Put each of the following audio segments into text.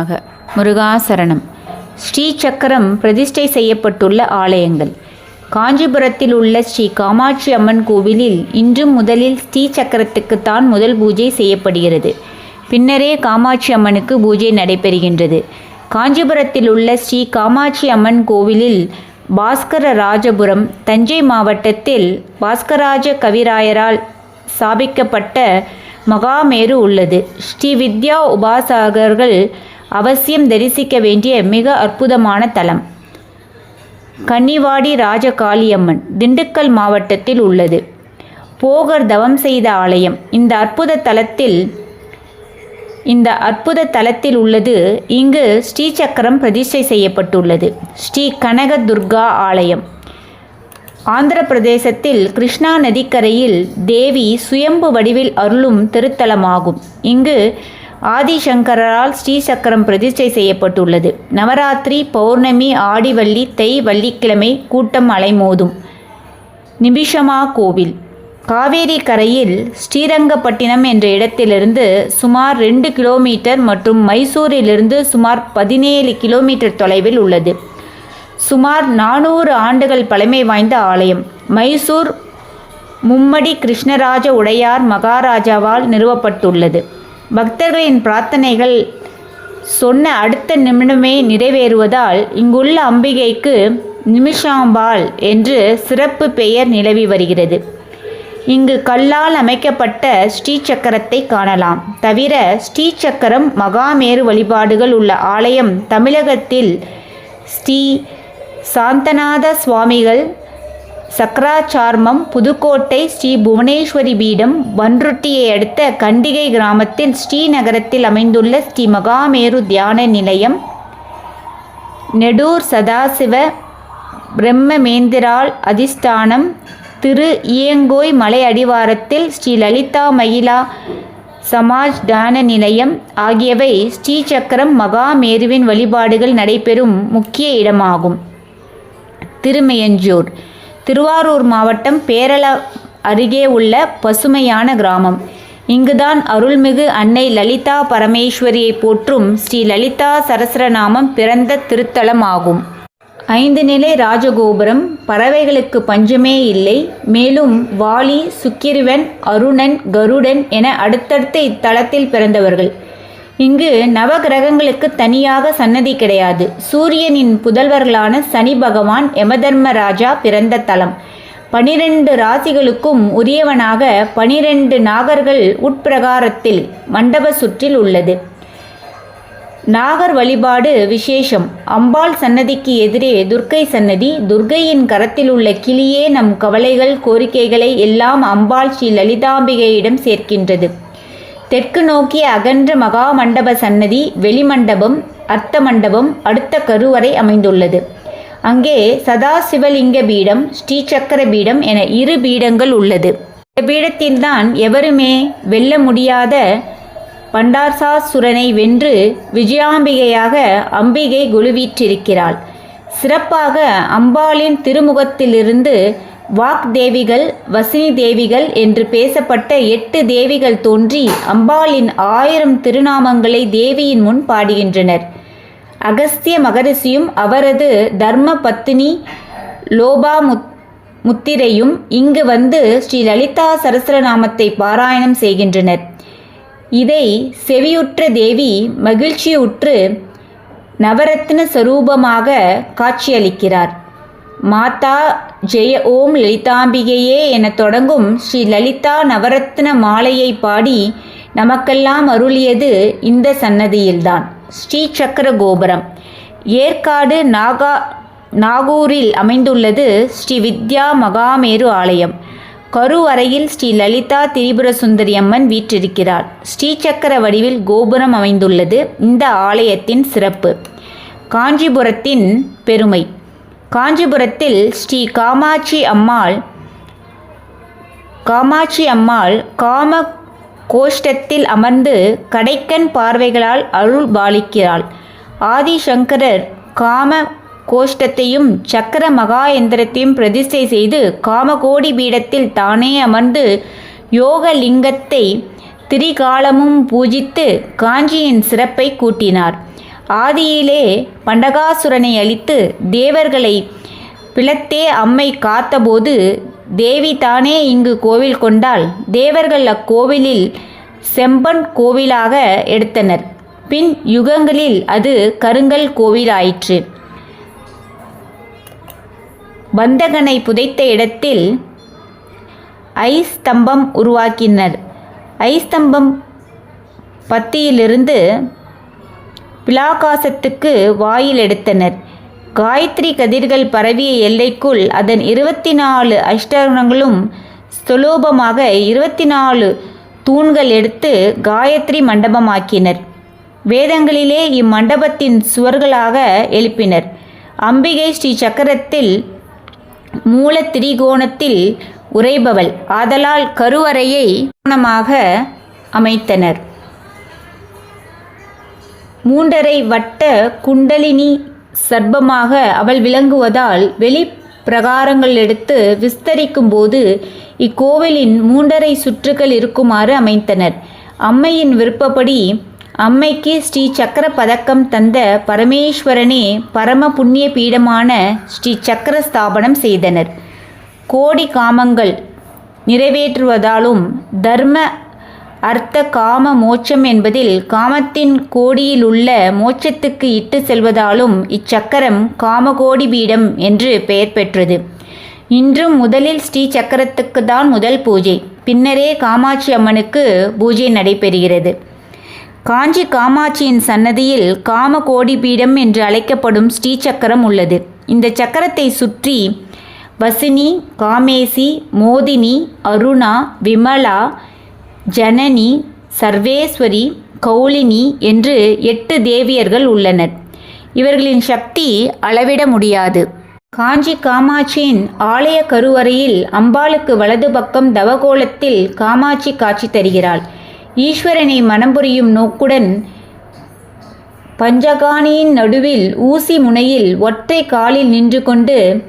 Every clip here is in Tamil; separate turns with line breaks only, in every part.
ஆக முருகாசரணம். ஸ்ரீ சக்கரம் பிரதிஷ்டை செய்யப்பட்டுள்ள ஆலயங்கள். காஞ்சிபுரத்தில் உள்ள ஸ்ரீ காமாட்சி அம்மன் கோவிலில் இன்றும் முதலில் ஸ்ரீ சக்கரத்துக்குத்தான் முதல் பூஜை செய்யப்படுகிறது. பின்னரே காமாட்சி அம்மனுக்கு பூஜை நடைபெறுகின்றது. காஞ்சிபுரத்தில் உள்ள ஸ்ரீ காமாட்சி அம்மன் கோவிலில் பாஸ்கர ராஜபுரம் தஞ்சை மாவட்டத்தில் பாஸ்கராஜ கவிராயரால் ஸ்தாபிக்கப்பட்ட மகாமேரு உள்ளது. ஸ்ரீ வித்யா உபாசகர்கள் அவசியம் தரிசிக்க வேண்டிய மிக அற்புதமான தலம். கன்னிவாடி ராஜகாளியம்மன் திண்டுக்கல் மாவட்டத்தில் உள்ளது. போகர் தவம் செய்த ஆலயம். இந்த அற்புத தலத்தில் இந்த அற்புத தலத்தில் உள்ளது. இங்கு ஸ்ரீசக்கரம் பிரதிஷ்டை செய்யப்பட்டுள்ளது. ஸ்ரீ கனக துர்கா ஆலயம். ஆந்திர பிரதேசத்தில் கிருஷ்ணா நதிக்கரையில் தேவி சுயம்பு வடிவில் அருளும் திருத்தலமாகும். இங்கு ஆதிசங்கரால் ஸ்ரீசக்கரம் பிரதிஷ்டை செய்யப்பட்டுள்ளது. நவராத்திரி பௌர்ணமி ஆடிவள்ளி தை வள்ளிக்கிழமை கூட்டம் அலைமோதும். நிபிஷமா கோவில். காவேரி கரையில் ஸ்ரீரங்கப்பட்டினம் என்ற இடத்திலிருந்து சுமார் ரெண்டு கிலோமீட்டர் மற்றும் மைசூரிலிருந்து சுமார் பதினேழு கிலோமீட்டர் தொலைவில் உள்ளது. சுமார் நானூறு ஆண்டுகள் பழமை வாய்ந்த ஆலயம். மைசூர் மும்மடி கிருஷ்ணராஜ உடையார் மகாராஜாவால் நிறுவப்பட்டுள்ளது. பக்தர்களின் பிரார்த்தனைகள் சொன்ன அடுத்த நிமிடமே நிறைவேறுவதால் இங்குள்ள அம்பிகைக்கு நிமிஷாம்பாள் என்று சிறப்பு பெயர் நிலவி வருகிறது. இங்கு கல்லால் அமைக்கப்பட்ட ஸ்ரீசக்கரத்தை காணலாம். தவிர ஸ்ரீசக்கரம் மகாமேரு வழிபாடுகள் உள்ள ஆலயம் தமிழகத்தில் ஸ்ரீ சாந்தநாத சுவாமிகள் சக்கராச்சார்மம் புதுக்கோட்டை ஸ்ரீ புவனேஸ்வரி பீடம் வன்ருட்டியை அடுத்த கண்டிகை கிராமத்தில் ஸ்ரீநகரத்தில் அமைந்துள்ள ஸ்ரீ மகாமேரு தியான நிலையம். நெடூர் சதாசிவ பிரம்மமேந்திரால் அதிஷ்டானம். திரு இயங்கோய் மலை அடிவாரத்தில் ஸ்ரீ லலிதா மகிழா சமாஜ் தான நிலையம். ஆகியவை ஸ்ரீசக்கரம் மகாமேருவின் வழிபாடுகள் நடைபெறும் முக்கிய இடமாகும். திருமையஞ்சூர். திருவாரூர் மாவட்டம் பேரள அருகே உள்ள பசுமையான கிராமம். இங்குதான் அருள்மிகு அன்னை லலிதா பரமேஸ்வரியை போற்றும் ஸ்ரீ லலிதா சரஸ்ரநாமம் பிறந்த திருத்தலம் ஆகும் ஐந்து நிலை ராஜகோபுரம் பறவைகளுக்கு பஞ்சமே இல்லை. மேலும் வாலி சுக்கிருவன் அருணன் கருடன் என அடுத்தடுத்த இத்தலத்தில் பிறந்தவர்கள். இங்கு நவகிரகங்களுக்கு தனியாக சன்னதி கிடையாது. சூரியனின் புதல்வர்களான சனி பகவான் யமதர்மராஜா பிறந்த தலம். பனிரெண்டு ராசிகளுக்கும் உரியவனாக பனிரெண்டு நாகர்கள் உட்பிரகாரத்தில் மண்டப சுற்றில் உள்ளது. நாகர் வழிபாடு விசேஷம். அம்பாள் சன்னதிக்கு எதிரே துர்க்கை சன்னதி. துர்க்கையின் கரத்தில் உள்ள கிளியே நம் கவலைகள் கோரிக்கைகளை எல்லாம் அம்பாள் ஸ்ரீ லலிதாம்பிகையிடம் சேர்க்கின்றது. தெற்கு நோக்கிய அகன்ற மகா மண்டப சன்னதி வெளிமண்டபம் அர்த்த மண்டபம் அடுத்த கருவறை அமைந்துள்ளது. அங்கே சதாசிவலிங்க பீடம் ஸ்ரீசக்கர பீடம் என இரு பீடங்கள் உள்ளது. இந்த பீடத்தில்தான் எவருமே வெல்ல முடியாத பண்டார்சாசுரனை வென்று விஜயாம்பிகையாக அம்பிகை குழுவீற்றிருக்கிறாள். சிறப்பாக அம்பாளின் திருமுகத்திலிருந்து வாக் தேவிகள் வசினி தேவிகள் என்று பேசப்பட்ட எட்டு தேவிகள் தோன்றி அம்பாளின் ஆயிரம் திருநாமங்களை தேவியின் முன் பாடுகின்றனர். அகஸ்திய மகரிஷியும் அவரது தர்ம பத்தினி லோபாமுத் முத்திரையும் இங்கு வந்து ஸ்ரீ லலிதா சரஸ்வரநாமத்தை பாராயணம் செய்கின்றனர். இதை செவியுற்ற தேவி மகிழ்ச்சியுற்று நவரத்ன சரூபமாக காட்சியளிக்கிறார். மாதா ஜெய ஓம் லலிதாம்பிகையே என தொடங்கும் ஸ்ரீ லலிதா நவரத்ன மாலையை பாடி நமக்கெல்லாம் அருளியது இந்த சன்னதியில்தான். ஸ்ரீ சக்கர கோபுரம் ஏற்காடு நாகா நாகூரில் அமைந்துள்ளது ஸ்ரீ வித்யா மகாமேரு ஆலயம். கருவறையில் ஸ்ரீ லலிதா திரிபுர சுந்தரி அம்மன் வீற்றிருக்கிறார். ஸ்ரீசக்கர வடிவில் கோபுரம் அமைந்துள்ளது. இந்த ஆலயத்தின் சிறப்பு. காஞ்சிபுரத்தின் பெருமை. காஞ்சிபுரத்தில் ஸ்ரீ காமாட்சி அம்மாள் காமாட்சி அம்மாள் காம கோஷ்டத்தில் அமர்ந்து கடைக்கண் பார்வைகளால் அருள் பாலிக்கிறாள். ஆதிசங்கரர் காம கோஷ்டத்தையும் சக்கர மகா எந்திரத்தையும் பிரதிஷ்டை செய்து காமகோடி பீடத்தில் தானே அமர்ந்து யோக லிங்கத்தை திரிகாலமும் பூஜித்து காஞ்சியின் சிறப்பை கூட்டினார். ஆதியிலே பண்டகாசுரனை அழித்து தேவர்களை பிளத்தே அம்மை காத்தபோது தேவி தானே இங்கு கோவில் கொண்டால் தேவர்கள் அக்கோவிலில் செம்பன் கோவிலாக எடுத்தனர். பின் யுகங்களில் அது கருங்கல் கோவிலாயிற்று. பந்தகனை புதைத்த இடத்தில் ஐஸ்தம்பம் உருவாக்கினர். ஐஸ்தம்பம் பத்தியிலிருந்து பிலாகாசத்துக்கு வாயில் எடுத்தனர். காயத்ரி கதிர்கள் பரவிய எல்லைக்குள் அதன் இருபத்தி நாலு அஷ்டங்களும் ஸ்தலோபமாக இருபத்தி நாலு தூண்கள் எடுத்து காயத்ரி மண்டபமாக்கினர். வேதங்களிலே இம்மண்டபத்தின் சுவர்களாக எழுப்பினர். அம்பிகை ஸ்ரீ சக்கரத்தில் மூல திரிகோணத்தில் உறைபவள். ஆதலால் கருவறையை அமைத்தனர். மூன்றரை வட்ட குண்டலினி சர்ப்பமாக அவள் விளங்குவதால் வெளி பிரகாரங்கள் எடுத்து விஸ்தரிக்கும் போது இக்கோவிலின் மூன்றரை சுற்றுகள் இருக்குமாறு அமைத்தனர். அம்மையின் விருப்பப்படி அம்மைக்கு ஸ்ரீ சக்கர பதக்கம் தந்த பரமேஸ்வரனே பரம புண்ணிய பீடமான ஸ்ரீ சக்கர ஸ்தாபனம் செய்தனர். கோடி காமங்கள் நிறைவேற்றுவதாலும் தர்ம அர்த்த காம மோட்சம் என்பதில் காமத்தின் கோடியில் உள்ள மோட்சத்துக்கு இட்டு செல்வதாலும் இச்சக்கரம் காமகோடி பீடம் என்று பெயர் பெற்றது. இன்றும் முதலில் ஸ்ரீ சக்கரத்துக்கு தான் முதல் பூஜை. பின்னரே காமாட்சி அம்மனுக்கு பூஜை நடைபெறுகிறது. காஞ்சி காமாட்சியின் சன்னதியில் காமகோடி பீடம் என்று அழைக்கப்படும் ஸ்ரீ சக்கரம் உள்ளது. இந்த சக்கரத்தை சுற்றி வசினி காமேசி மோதினி அருணா விமலா ஜனனி சர்வேஸ்வரி கௌலினி என்று எட்டு தேவியர்கள் உள்ளனர். இவர்களின் சக்தி அளவிட முடியாது. காஞ்சி காமாட்சியின் ஆலய கருவறையில் அம்பாளுக்கு வலது பக்கம் தவகோலத்தில் காமாட்சி காட்சி தருகிறாள். ஈஸ்வரனை மனம் புரியும் நோக்குடன் பஞ்சகாணியின் நடுவில் ஊசி முனையில் ஒற்றை காலில் நின்று கொண்டு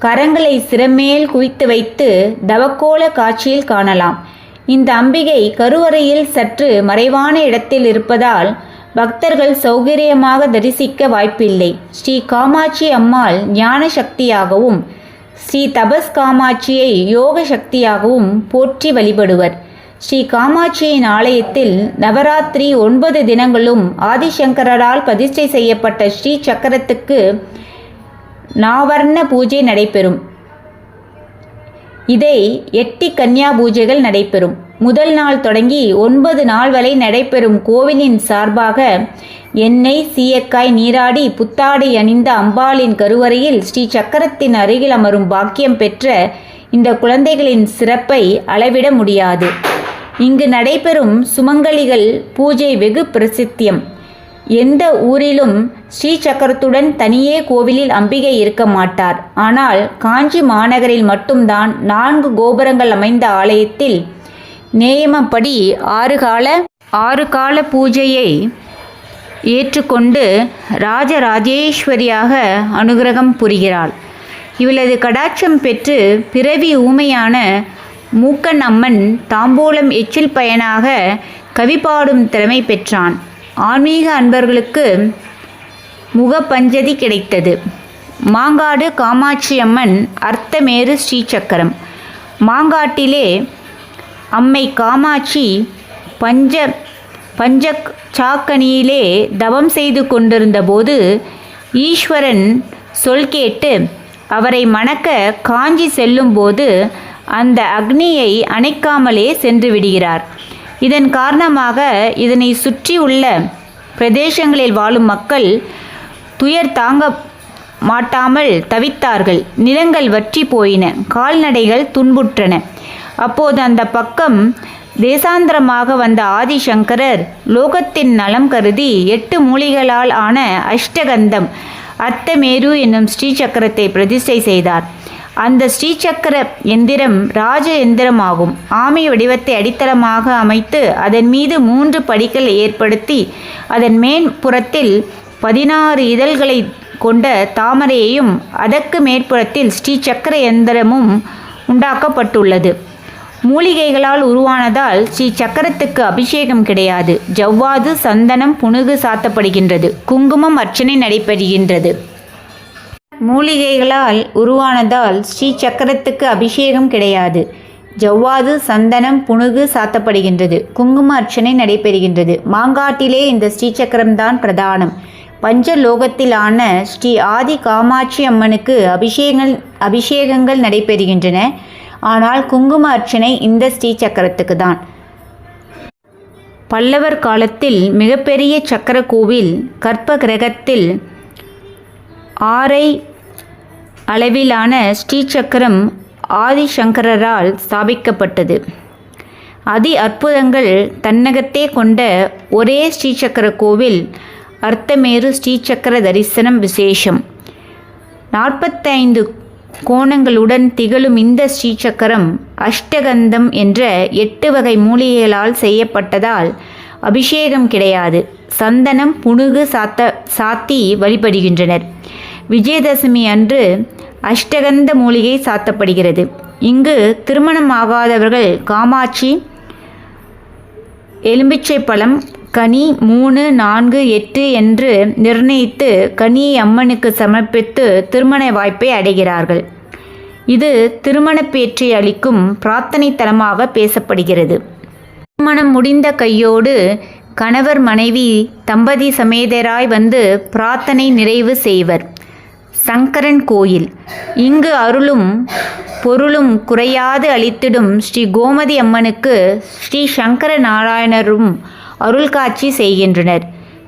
கரங்களை சிறமேல் குவித்து வைத்து தவக்கோல காட்சியில் காணலாம். இந்த அம்பிகை கருவறையில் சற்று மறைவான இடத்தில் இருப்பதால் பக்தர்கள் சௌகரியமாக தரிசிக்க வாய்ப்பில்லை. ஸ்ரீ காமாட்சி அம்மாள் ஞான சக்தியாகவும் ஸ்ரீ தபஸ் காமாட்சியை யோக சக்தியாகவும் போற்றி வழிபடுவர். ஸ்ரீ காமாட்சியின் ஆலயத்தில் நவராத்திரி ஒன்பது தினங்களும் ஆதிசங்கரால் பிரதிஷ்டை செய்யப்பட்ட ஸ்ரீ சக்கரத்துக்கு நாவர்ண பூஜை நடைபெறும். இதை எட்டி கன்னியா பூஜைகள் நடைபெறும். முதல் நாள் தொடங்கி ஒன்பது நாள் வரை நடைபெறும் கோவிலின் சார்பாக எண்ணெய் சீயக்காய் நீராடி புத்தாடை அணிந்த அம்பாளின் கருவறையில் ஸ்ரீ சக்கரத்தின் அருகில் அமரும் பாக்கியம் பெற்ற இந்த குழந்தைகளின் சிறப்பை அளவிட முடியாது. இங்கு நடைபெறும் சுமங்கலிகள் பூஜை வெகு பிரசித்தியம். எந்த ஊரிலும் ஸ்ரீ சக்கரத்துடன் தனியே கோவிலில் அம்பிகை இருக்க மாட்டார். ஆனால் காஞ்சி மாநகரில் மட்டும்தான் நான்கு கோபுரங்கள் அமைந்த ஆலயத்தில் நேயமப்படி ஆறு கால ஆறு கால பூஜையை ஏற்றுக்கொண்டு ராஜராஜேஸ்வரியாக அனுகிரகம் புரிகிறாள். இவளது கடாட்சம் பெற்று பிறவி ஊமையான மூக்கன் அம்மன் தாம்பூலம் எச்சில் பயனாக கவி பாடும் திறமை பெற்றான். ஆன்மீக அன்பர்களுக்கு முகப்பஞ்சதி கிடைத்தது. மாங்காடு காமாட்சி அம்மன் அர்த்தமேரு ஸ்ரீசக்கரம். மாங்காட்டிலே அம்மை காமாட்சி பஞ்ச பஞ்ச சாக்கணியிலே தவம் செய்து கொண்டிருந்தபோது ஈஸ்வரன் சொல் கேட்டு அவரை மணக்க காஞ்சி செல்லும்போது அந்த அக்னியை அணைக்காமலே சென்று விடுகிறார். இதன் காரணமாக இதனை சுற்றியுள்ள பிரதேசங்களில் வாழும் மக்கள் துயர் தாங்க மாட்டாமல் தவித்தார்கள். நிலங்கள் வற்றி போயின. கால்நடைகள் துன்புற்றன. அப்போது அந்த பக்கம் தேசாந்திரமாக வந்த ஆதிசங்கரர் லோகத்தின் நலம் கருதி எட்டு மூலிகளால் ஆன அஷ்டகந்தம் அர்த்தமேரு என்னும் ஸ்ரீசக்கரத்தை பிரதிஷ்டை செய்தார். அந்த ஸ்ரீசக்கர எந்திரம் ராஜ எந்திரமாகும். ஆமை வடிவத்தை அடித்தளமாக அமைத்து அதன் மீது மூன்று படிகள் ஏற்படுத்தி அதன் மேற்புறத்தில் பதினாறு இதழ்களை கொண்ட தாமரையையும் அதற்கு மேற்புறத்தில் ஸ்ரீசக்கர எந்திரமும் உண்டாக்கப்பட்டுள்ளது. மூலிகைகளால் உருவானதால் ஸ்ரீ சக்கரத்துக்கு அபிஷேகம் கிடையாது. ஜவ்வாது சந்தனம் புனுகு சாத்தப்படுகின்றது. குங்குமம் அர்ச்சனை நடைபெறுகின்றது. மூலிகைகளால் உருவானதால் ஸ்ரீ சக்கரத்துக்கு அபிஷேகம் கிடையாது. ஜவ்வாது சந்தனம் புனுகு சாத்தப்படுகின்றது. குங்கும அர்ச்சனை நடைபெறுகின்றது. மாங்காட்டிலே இந்த ஸ்ரீசக்கரம்தான் பிரதானம். பஞ்சலோகத்திலான ஸ்ரீ ஆதி காமாட்சி அம்மனுக்கு அபிஷேகங்கள் அபிஷேகங்கள் நடைபெறுகின்றன. ஆனால் குங்கும அர்ச்சனை இந்த ஸ்ரீசக்கரத்துக்கு தான் பல்லவர் காலத்தில் மிகப்பெரிய சக்கர கோவில் கற்ப கிரகத்தில் ஆரை அளவிலான ஸ்ரீசக்கரம் ஆதிசங்கரால் ஸ்தாபிக்கப்பட்டது. அதி அற்புதங்கள் தன்னகத்தே கொண்ட ஒரே ஸ்ரீசக்கர கோவில் அர்த்தமேரு ஸ்ரீசக்கர தரிசனம் விசேஷம். நாற்பத்தைந்து கோணங்களுடன் திகழும் இந்த ஸ்ரீசக்கரம் அஷ்டகந்தம் என்ற எட்டு வகை மூலிகைகளால் செய்யப்பட்டதால் அபிஷேகம் கிடையாது. சந்தனம் புணுகு சாத்த சாத்தி வழிபடுகின்றனர். விஜயதசமி அன்று அஷ்டகந்த மூலிகை சாத்தப்படுகிறது. இங்கு திருமணமாகாதவர்கள் காமாட்சி எலும்பிச்சை பழம் கனி மூணு நான்கு எட்டு என்று நிர்ணயித்து கனியை அம்மனுக்கு சமர்ப்பித்து திருமண வாய்ப்பை அடைகிறார்கள். இது திருமண பேற்றை அளிக்கும் பிரார்த்தனை தலமாக பேசப்படுகிறது. திருமணம் முடிந்த கையோடு கணவர் மனைவி தம்பதி சமேதராய் வந்து பிரார்த்தனை நிறைவு செய்வர். சங்கரன் கோயில். இங்கு அருளும் பொருளும் குறையாது அளித்திடும் ஸ்ரீ கோமதி அம்மனுக்கு ஸ்ரீ சங்கர நாராயணரும் அருள் காட்சி செய்கின்றனர்.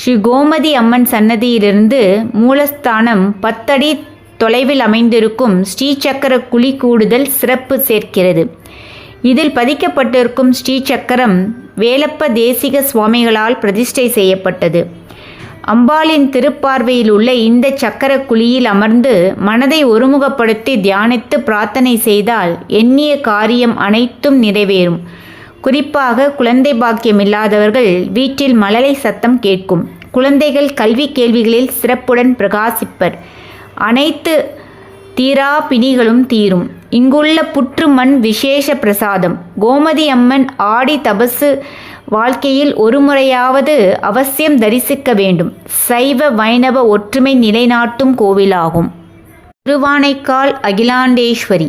ஸ்ரீ கோமதி அம்மன் சன்னதியிலிருந்து மூலஸ்தானம் பத்தடி தொலைவில் அமைந்திருக்கும் ஸ்ரீசக்கர குழி கூடுதல் சிறப்பு சேர்க்கிறது. இதில் பதிக்கப்பட்டிருக்கும் ஸ்ரீசக்கரம் வேலப்ப தேசிக சுவாமிகளால் பிரதிஷ்டை செய்யப்பட்டது. அம்பாளின் திருப்பார்வையில் உள்ள இந்த சக்கர குழியில் அமர்ந்து மனதை ஒருமுகப்படுத்தி தியானித்து பிரார்த்தனை செய்தால் எண்ணிய காரியம் அனைத்தும் நிறைவேறும். குறிப்பாக குழந்தை பாக்கியம் இல்லாதவர்கள் வீட்டில் மழலை சத்தம் கேட்கும். குழந்தைகள் கல்வி கேள்விகளில் சிறப்புடன் பிரகாசிப்பர். அனைத்து தீரா பிணிகளும் தீரும். இங்குள்ள புற்று மண் விசேஷ பிரசாதம். கோமதி அம்மன் ஆடி தபசு வாழ்க்கையில் ஒரு முறையாவது அவசியம் தரிசிக்க வேண்டும். சைவ வைணவ ஒற்றுமை நிலைநாட்டும் கோவிலாகும். திருவானைக்கால் அகிலாண்டேஸ்வரி.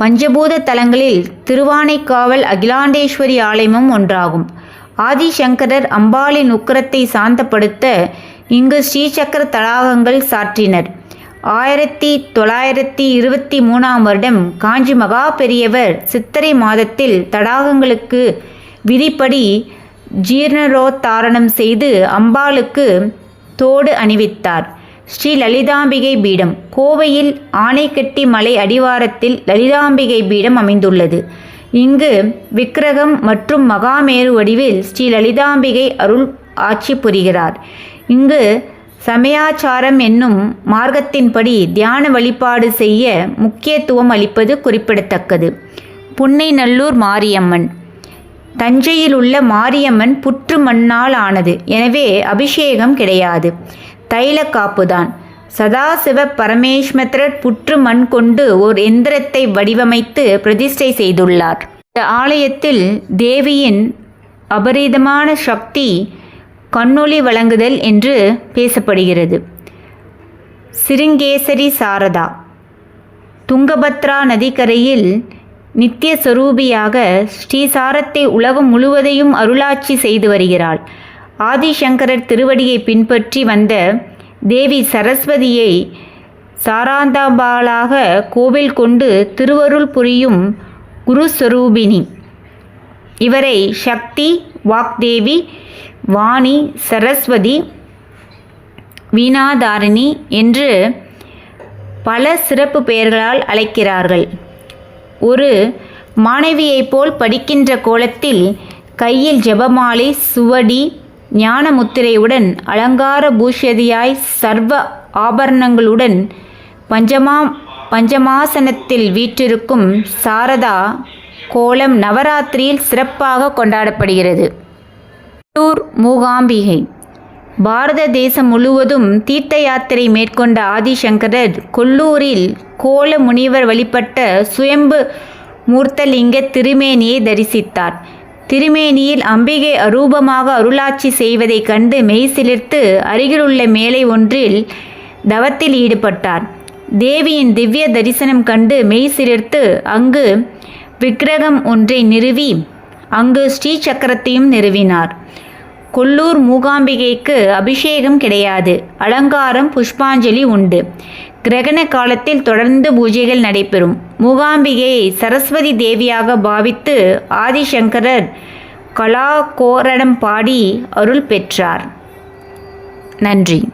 பஞ்சபூத தலங்களில் திருவானைக்காவல் அகிலாண்டேஸ்வரி ஆலயமும் ஒன்றாகும். ஆதிசங்கரர் அம்பாளின் உக்கிரத்தை சாந்தப்படுத்த இங்கு ஸ்ரீசக்கர தடாகங்கள் சாற்றினர். ஆயிரத்தி தொள்ளாயிரத்தி இருபத்தி மூணாம் வருடம் காஞ்சி மகா பெரியவர் சித்திரை மாதத்தில் தடாகங்களுக்கு விதிப்படி ஜீர்ணரோத்தாரணம் செய்து அம்பாளுக்கு தோடு அணிவித்தார். ஸ்ரீ லலிதாம்பிகை பீடம். கோவையில் ஆனைக்கட்டி மலை அடிவாரத்தில் லலிதாம்பிகை பீடம் அமைந்துள்ளது. இங்கு விக்கிரகம் மற்றும் மகாமேரு வடிவில் ஸ்ரீ லலிதாம்பிகை அருள் ஆட்சி புரிகிறார். இங்கு சமயாச்சாரம் என்னும் மார்க்கத்தின்படி தியான வழிபாடு செய்ய முக்கியத்துவம் அளிப்பது குறிப்பிடத்தக்கது. புன்னைநல்லூர் மாரியம்மன். தஞ்சையில் உள்ள மாரியம்மன் புற்று மண்ணால் ஆனது. எனவே அபிஷேகம் கிடையாது. தைல காப்புதான். சதாசிவ பரமேஸ்வரர் புற்று மண் கொண்டு ஓர் எந்திரத்தை வடிவமைத்து பிரதிஷ்டை செய்துள்ளார். இந்த ஆலயத்தில் தேவியின் அபரிதமான சக்தி கண்ணொளி வழங்குதல் என்று பேசப்படுகிறது. சிருங்கேசரி சாரதா. துங்கபத்ரா நதிக்கரையில் நித்திய சொரூபியாக ஸ்ரீசாரத்தை உலகம் முழுவதையும் அருளாட்சி செய்து வருகிறாள். ஆதிசங்கரர் திருவடியை பின்பற்றி வந்த தேவி சரஸ்வதியை சாராந்தாம்பாளாக கோவில் கொண்டு திருவருள் புரியும் குருஸ்வரூபிணி. இவரை சக்தி வாக்தேவி வாணி சரஸ்வதி வீணாதாரிணி என்று பல சிறப்பு பெயர்களால் அழைக்கிறார்கள். ஒரு மாணவியைப் போல் படிக்கின்ற கோலத்தில் கையில் ஜெபமாலை சுவடி ஞான முத்திரையுடன் அலங்கார பூஷதியாய் சர்வ ஆபரணங்களுடன் பஞ்சமா பஞ்சமாசனத்தில் வீற்றிருக்கும் சாரதா கோலம் நவராத்திரியில் சிறப்பாக கொண்டாடப்படுகிறது. கொல்லூர் மூகாம்பிகை. பாரத தேசம் முழுவதும் தீர்த்த யாத்திரை மேற்கொண்ட ஆதிசங்கரர் கொல்லூரில் கோல முனிவர் வழிபட்ட சுயம்பு மூர்த்தலிங்க திருமேனியை தரிசித்தார். திருமேனியில் அம்பிகை அரூபமாக அருளாட்சி செய்வதைக் கண்டு மெய்சிலிர்த்து அருகிலுள்ள மேலை ஒன்றில் தவத்தில் ஈடுபட்டார். தேவியின் திவ்ய தரிசனம் கண்டு மெய்சிலிர்த்து அங்கு விக்கிரகம் ஒன்றை நிறுவி அங்கு ஸ்ரீ சக்கரத்தையும் நிறுவினார். கொல்லூர் மூகாம்பிகைக்கு அபிஷேகம் கிடையாது. அலங்காரம் புஷ்பாஞ்சலி உண்டு. கிரகண காலத்தில் தொடர்ந்து பூஜைகள் நடைபெறும். மூகாம்பிகையை சரஸ்வதி தேவியாக பாவித்து ஆதிசங்கரர் கலாகோரணம் பாடி அருள் பெற்றார். நன்றி.